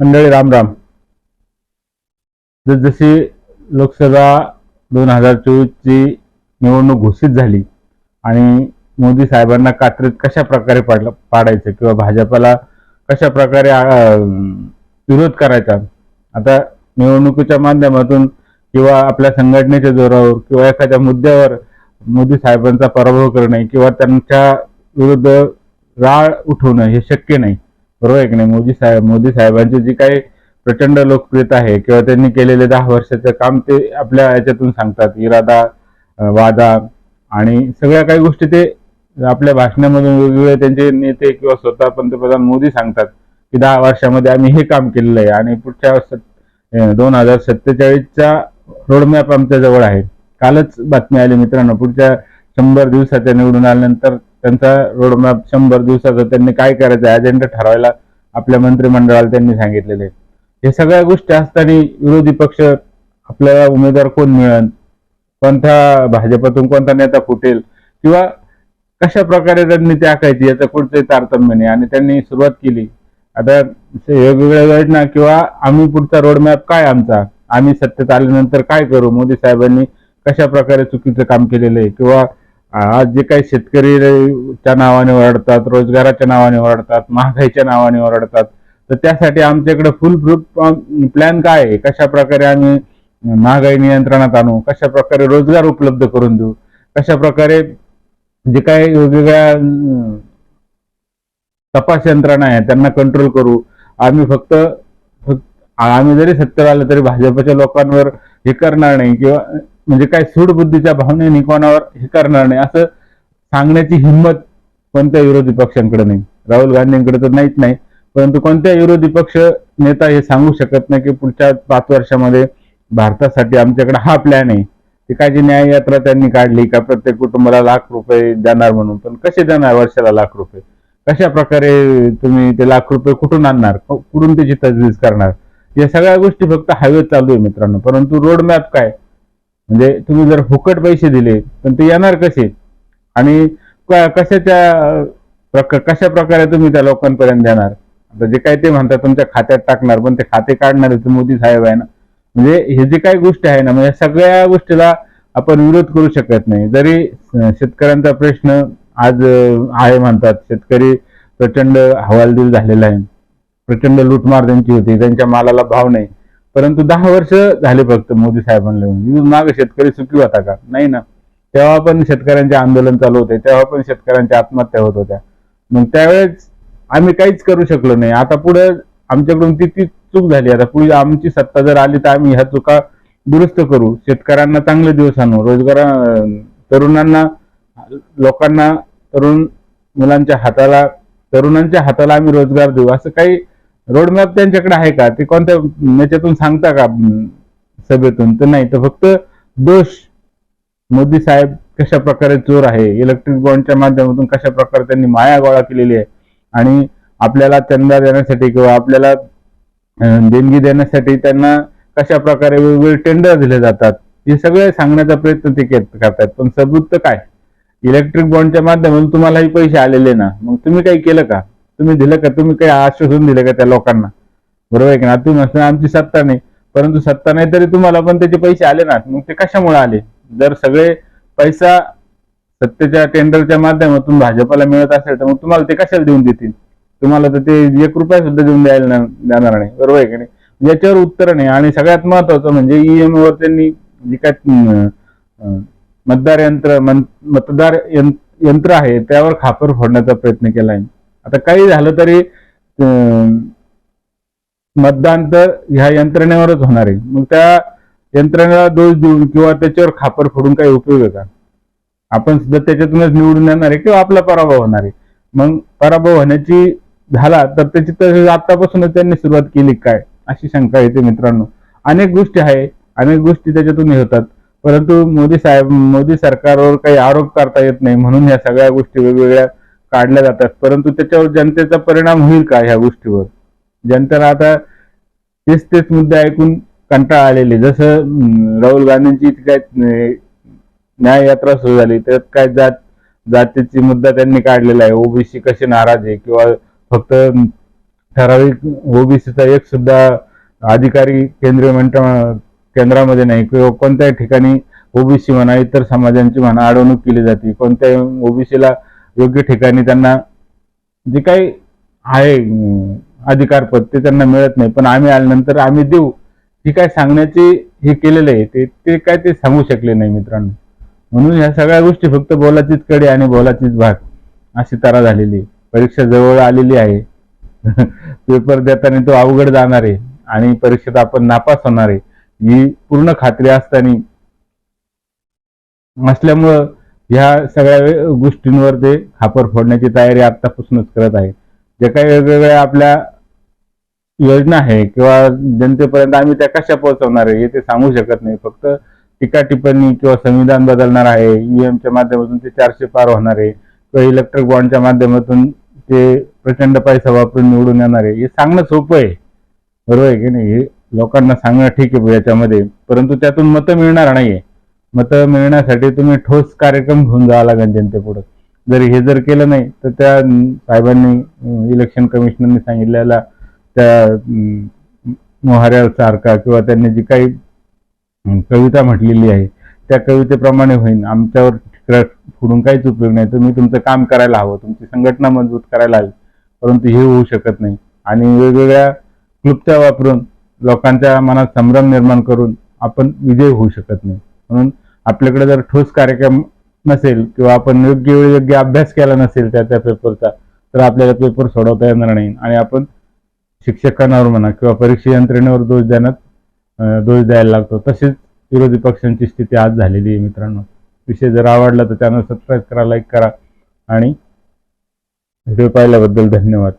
मंडळी राम राम. जसजशी लोकसभा दोन हजार चोवीसची निवडणूक घोषित झाली आणि मोदी साहेबांना कात्रीत कशा प्रकारे पाडलं पाडायचं किंवा भाजपला कशा प्रकारे विरोध करायचा आता निवडणुकीच्या माध्यमातून किंवा आपल्या संघटनेच्या जोरावर किंवा एखाद्या मुद्द्यावर मोदी साहेबांचा पराभव करणे किंवा त्यांच्या विरुद्ध राळ उठवणं हे शक्य नाही. बरोबर आहे की नाही? मोदी साहेब मोदी साहेबांची जी काही प्रचंड लोकप्रियता आहे किंवा त्यांनी केलेले दहा वर्षाचं काम ते आपल्या याच्यातून सांगतात. इरादा वादा आणि सगळ्या काही गोष्टी ते आपल्या भाषणामधून वेगवेगळे त्यांचे नेते किंवा स्वतः पंतप्रधान मोदी सांगतात की दहा वर्षामध्ये आम्ही हे काम केलेलं आहे आणि पुढच्या दोन हजार सत्तेचाळीसचा रोडमॅप आमच्या जवळ आहे. कालच बातमी आली मित्रांनो पुढच्या शंभर दिवसाच्या निवडून आल्यानंतर त्यांचा रोडमॅप शंभर दिवसाचा त्यांनी काय करायचं अजेंडा ठरवायला आपल्या मंत्रिमंडळाला त्यांनी सांगितलेले. हे सगळ्या गोष्टी असताना विरोधी पक्ष आपल्याला उमेदवार कोण मिळेल कोणत्या भाजपातून कोणता नेता फुटेल किंवा कशा प्रकारे रणनीती आखायची याचं कुठचंही तारतम्य नाही. आणि त्यांनी सुरुवात केली. आता वेगवेगळ्या योजना किंवा आम्ही पुढचा रोडमॅप काय आमचा? आम्ही सत्तेत आल्यानंतर काय करू? मोदी साहेबांनी कशा प्रकारे चुकीचं काम केलेलं आहे? किंवा आज जे काही शेतकरी च्या नावाने ओरडतात रोजगाराच्या नावाने ओरडतात महागाईच्या नावाने ओरडतात तर त्यासाठी आमच्याकडे फुल प्रूफ प्लॅन काय आहे? कशा प्रकारे आम्ही महागाई नियंत्रणात आणू? कशा प्रकारे रोजगार उपलब्ध करून देऊ? कशा प्रकारे जे काही वेगवेगळ्या तपास यंत्रणा आहे त्यांना कंट्रोल करू? आम्ही फक्त फक्त आम्ही जरी सत्तर आलं तरी भाजपच्या लोकांवर हे करणार नाही किंवा म्हणजे काय सूडबुद्धीच्या भावनेने कोणावर हे करणार नाही असं सांगण्याची हिंमत कोणत्या विरोधी पक्षांकडे नाही. राहुल गांधींकडे तर नाहीच नाही परंतु कोणत्या विरोधी पक्ष नेता हे सांगू शकत नाही की पुढच्या पाच वर्षामध्ये भारतासाठी आमच्याकडे हा प्लॅन आहे. ती काय जी न्याय यात्रा त्यांनी काढली का प्रत्येक कुटुंबाला लाख रुपये देणार म्हणून? पण कसे देणार वर्षाला लाख रुपये? कशा प्रकारे तुम्ही ते लाख रुपये कुठून आणणार? कुठून त्याची तजवीज करणार? या सगळ्या गोष्टी फक्त हायवे चालू आहे मित्रांनो परंतु रोडमॅप काय? म्हणजे तुम्ही जर फुकट पैसे दिले पण ते येणार कसे? आणि कशाच्या कशा प्रकारे तुम्ही त्या लोकांपर्यंत देणार? आता जे काय ते म्हणतात तुमच्या खात्यात टाकणार पण ते खाते काढणार ते मोदी साहेब आहे ना? म्हणजे हे जे काही गोष्टी आहे ना म्हणजे सगळ्या गोष्टीला आपण विरोध करू शकत नाही. जरी शेतकऱ्यांचा प्रश्न आज आहे म्हणतात शेतकरी प्रचंड हवालदिल झालेला आहे. प्रचंड लूटमार त्यांची होती त्यांच्या मालाला भाव नाही. परंतु दहा वर्ष झाले फक्त मोदी साहेबांना येऊन. माग शेतकरी सुखी होता का? नाही ना. तेव्हा पण शेतकऱ्यांचे आंदोलन चालू होते. तेव्हा पण शेतकऱ्यांच्या आत्महत्या होत होत्या. मग त्यावेळेस आम्ही काहीच करू शकलो नाही. आता पुढे आमच्याकडून ती ती चूक झाली. आता पुढे आमची सत्ता जर आली तर आम्ही ह्या चुका दुरुस्त करू. शेतकऱ्यांना चांगले दिवस आणू. रोजगार तरुणांना लोकांना तरुण मुलांच्या हाताला तरुणांच्या हाताला आम्ही रोजगार देऊ. असं काही रोडमॅप त्यांच्याकडे आहे का? ते कोणत्या याच्यातून सांगता का सभेतून? तर नाही तर फक्त दोष मोदी साहेब कशा प्रकारे चोर आहे इलेक्ट्रिक बॉन्डच्या माध्यमातून कशा प्रकारे त्यांनी माया गोळा केलेली आहे आणि आपल्याला चंदा देण्यासाठी किंवा आपल्याला देणगी देण्यासाठी त्यांना कशा प्रकारे वेगवेगळे टेंडर दिले जातात हे सगळे सांगण्याचा प्रयत्न ते करतात. पण सबूत तर काय? इलेक्ट्रिक बॉन्डच्या माध्यमातून तुम्हालाही पैसे आलेले ना मग तुम्ही काही केलं का? तुम्ही दिलं का? तुम्ही काही आश्वासन दिलं का त्या लोकांना? बरोबर आहे की ना तुम्ही आमची सत्ता नाही परंतु सत्ता नाही तरी तुम्हाला पण त्याचे पैसे आले ना. मग ते कशामुळे आले? जर सगळे पैसा सत्तेच्या टेंडरच्या माध्यमातून भाजपाला मिळत असेल तर मग तुम्हाला ते कशाला देऊन देतील? तुम्हाला तर ते एक रुपया सुद्धा देऊन द्यायला जाणार देणार नाही. बरोबर आहे की नाही? याच्यावर उत्तर नाही. आणि सगळ्यात महत्वाचं म्हणजे ईएम वर त्यांनी जी काय मतदार यंत्र मतदार यंत्र आहे त्यावर खापर फोडण्याचा प्रयत्न केला आहे आता काही झालं तरी मतदान तर ह्या यंत्रणेवरच होणार आहे. मग त्या यंत्रणेला दोष देऊन किंवा त्याच्यावर खापर फोडून काही उपयोग आहे का? आपण सुद्धा त्याच्यातूनच निवडून येणार आहे किंवा आपला पराभव होणार आहे? मग पराभव होण्याची झाला तर त्याची तर आतापासूनच त्यांनी सुरुवात केली काय? अशी शंका येते मित्रांनो. अनेक गोष्टी आहे अनेक गोष्टी त्याच्यातून होतात परंतु मोदी साहेब मोदी सरकारवर काही आरोप करता येत नाही म्हणून ह्या सगळ्या गोष्टी वेगवेगळ्या काढल्या जातात. परंतु त्याच्यावर जनतेचा परिणाम होईल का ह्या गोष्टीवर? जनतेला आता तेच तेच मुद्दे ऐकून कंटाळा आलेले. जसं राहुल गांधींची काय न्याय यात्रा सुरू झाली. त्यात काय जात जातीची मुद्दा त्यांनी काढलेला आहे. ओबीसी कसे नाराज आहे? किंवा फक्त ठराविक ओबीसीचा एक सुद्धा अधिकारी केंद्रीय मंडळ केंद्रामध्ये नाही. किंवा कोणत्याही ठिकाणी ओबीसी म्हणा इतर समाजांची म्हणा अडवणूक केली जाते. कोणत्याही ओबीसीला योग्य ठिकाणी त्यांना जे काही आहे अधिकारपद ते त्यांना मिळत नाही. पण आम्ही आल्यानंतर आम्ही देऊ. हे काय सांगण्याची हे केलेलं आहे ते ते काय ते सांगू शकले नाही मित्रांनो. म्हणून ह्या सगळ्या गोष्टी फक्त बोलाचीच कडी आणि बोलाचीच भाग अशी तारा झालेली आहे. परीक्षा जवळ आलेली आहे. पेपर देताना तो अवघड जाणार आहे आणि परीक्षेत आपण नापास होणार आहे. ही पूर्ण खात्री असताना असल्यामुळं ह्या सगळ्या गोष्टींवर ते खापर फोडण्याची तयारी आतापासूनच करत आहे जे काही वेगवेगळ्या आपल्या योजना आहे किंवा जनतेपर्यंत आम्ही त्या कशा पोहोचवणार आहे हे ते सांगू शकत नाही. फक्त टीका टिप्पणी किंवा संविधान बदलणार आहे ईएमच्या माध्यमातून ते चारशे पार होणार आहे किंवा इलेक्ट्रिक बॉन्डच्या माध्यमातून ते प्रचंड पैसा वापरून निवडून येणार आहे. हे सांगणं सोपं आहे. बरोबर आहे की नाही? हे लोकांना सांगणं ठीक आहे याच्यामध्ये. परंतु त्यातून मतं मिळणार नाहीये. मतं मिळण्यासाठी तुम्ही ठोस कार्यक्रम घेऊन जावा लागेल जनतेपुढं. जर हे जर केलं नाही तर त्या साहेबांनी इलेक्शन कमिशनरनी सांगितलेला त्या मोहऱ्यासारखा किंवा त्यांनी जी काही कविता म्हटलेली आहे त्या कवितेप्रमाणे होईल आमच्यावर ठिकरा फोडून काहीच उपयोग नाही. तुम्ही तुमचं काम करायला हवं तुमची संघटना मजबूत करायला हवी. परंतु हे होऊ शकत नाही. आणि वेगवेगळ्या क्लुप्त्या वापरून लोकांच्या मनात संभ्रम निर्माण करून आपण विजय होऊ शकत नाही. म्हणून आपल्याकडे जर ठोस कार्यक्रम नसेल किंवा आपण योग्य वेळी योग्य अभ्यास केला नसेल त्या त्या पेपरचा तर आपल्याला पेपर सोडवता येणार नाही. आणि आपण शिक्षकांवर म्हणा किंवा परीक्षा यंत्रणेवर दोष देण्यात दोष द्यायला लागतो. तसेच विरोधी पक्षांची स्थिती आज झालेली आहे मित्रांनो. विषय जर आवडला तर त्यांना सबस्क्राईब करा लाईक करा आणि व्हिडिओ पाहिल्याबद्दल धन्यवाद.